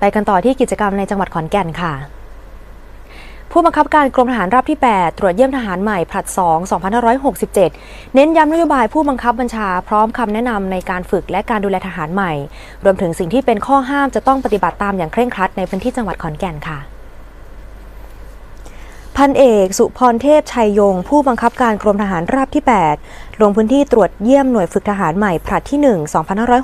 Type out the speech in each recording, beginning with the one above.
ไปกันต่อที่กิจกรรมในจังหวัดขอนแก่นค่ะ ผู้บังคับการกรมทหารราบที่ 8 ตรวจเยี่ยมทหารใหม่ผลัด 2 2567 เน้นย้ำนโยบายผู้บังคับบัญชาพร้อมคำแนะนำในการฝึกและการดูแลทหารใหม่ รวมถึงสิ่งที่เป็นข้อห้ามจะต้องปฏิบัติตามอย่างเคร่งครัดในพื้นที่จังหวัดขอนแก่นค่ะพันเอกสุพรเทพชัยยง ผู้บังคับการกรมทหารราบที่ 8 ลงพื้นที่ตรวจเยี่ยมหน่วยฝึกทหารใหม่ผลัดที่ 1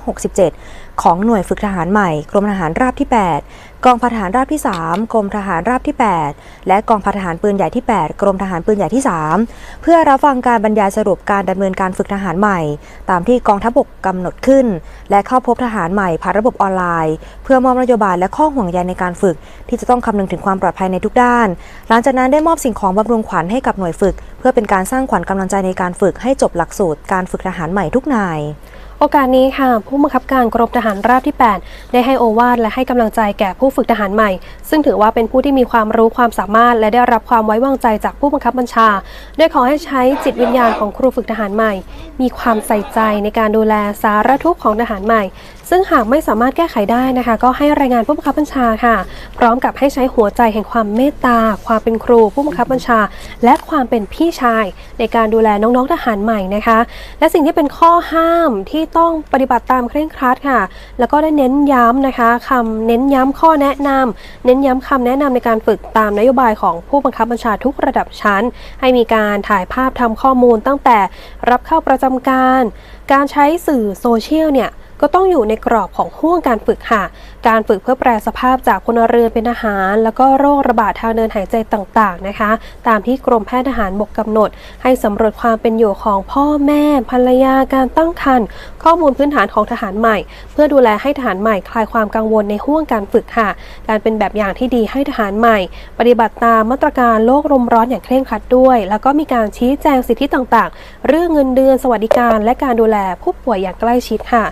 2567 ของหน่วยฝึกทหารใหม่ กรมทหารราบที่ 8 กองพันทหารราบที่ 3 กรมทหารราบที่ 8 และกองพันทหารปืนใหญ่ที่ 8 กรมทหารปืนใหญ่ที่ 3 เพื่อรับฟังการบรรยายสรุปการดำเนินการฝึกทหารใหม่ ตามที่กองทัพบกกำหนดขึ้น และเข้าพบทหารใหม่ผ่านระบบออนไลน์ เพื่อมอบนโยบายและข้อห่วงใยในการฝึก ที่จะต้องคำนึงถึงความปลอดภัยในทุกด้าน หลังจากนั้นได้มอบสิ่งของบำรุงขวัญให้กับหน่วยฝึก เพื่อเป็นการสร้างขวัญกำลังใจในการฝึกให้จบหลักสูตรการฝึกทหารใหม่ทุกนาย โอกาสนี้ค่ะ ผู้บังคับการกรมทหารราบที่ 8 ได้ให้โอวาทและให้กำลังใจแก่ผู้ฝึกทหารใหม่ ซึ่งถือว่าเป็นผู้ที่มีความรู้ความสามารถ และได้รับความไว้วางใจจากผู้บังคับบัญชา โดยขอให้ใช้จิตวิญญาณของครูฝึกทหารใหม่ มีความใส่ใจในการดูแลสารทุกข์ของทหารใหม่ซึ่งหากไม่สามารถแก้ไขได้นะคะ ก็ให้รายงานผู้บังคับบัญชาค่ะ พร้อมกับให้ใช้หัวใจแห่งความเมตตา ความเป็นครูผู้บังคับบัญชา และความเป็นพี่ชาย ในการดูแลน้องๆทหารใหม่นะคะ และสิ่งที่เป็นข้อห้ามที่ต้องปฏิบัติตามเคร่งครัดค่ะ แล้วก็ได้เน้นย้ำนะคะคำเน้นย้ำข้อแนะนำเน้นย้ำคำแนะนำในการฝึกตามนโยบายของผู้บังคับบัญชาทุกระดับชั้น ให้มีการถ่ายภาพทำข้อมูลตั้งแต่รับเข้าประจำการ การใช้สื่อโซเชียลเนี่ย ก็ต้องอยู่ในกรอบของห่วงการฝึกค่ะ การฝึกเพื่อแปลสภาพจากพลเรือนเป็นทหาร แล้วก็โรคระบาดทางเดินหายใจต่างๆนะคะ ตามที่กรมแพทย์ทหารบกกำหนด ให้สำรวจความเป็นอยู่ของพ่อแม่ ภรรยาการตั้งครรภ์ข้อมูลพื้นฐานของทหารใหม่ เพื่อดูแลให้ทหารใหม่คลายความกังวลในห่วงการฝึกค่ะ การเป็นแบบอย่างที่ดีให้ทหารใหม่ ปฏิบัติตามมาตรการโลกลมร้อนอย่างเคร่งครัดด้วย แล้วก็มีการชี้แจงสิทธิต่างๆ เรื่องเงินเดือนสวัสดิการ และการดูแลผู้ป่วยอย่างใกล้ชิดค่ะ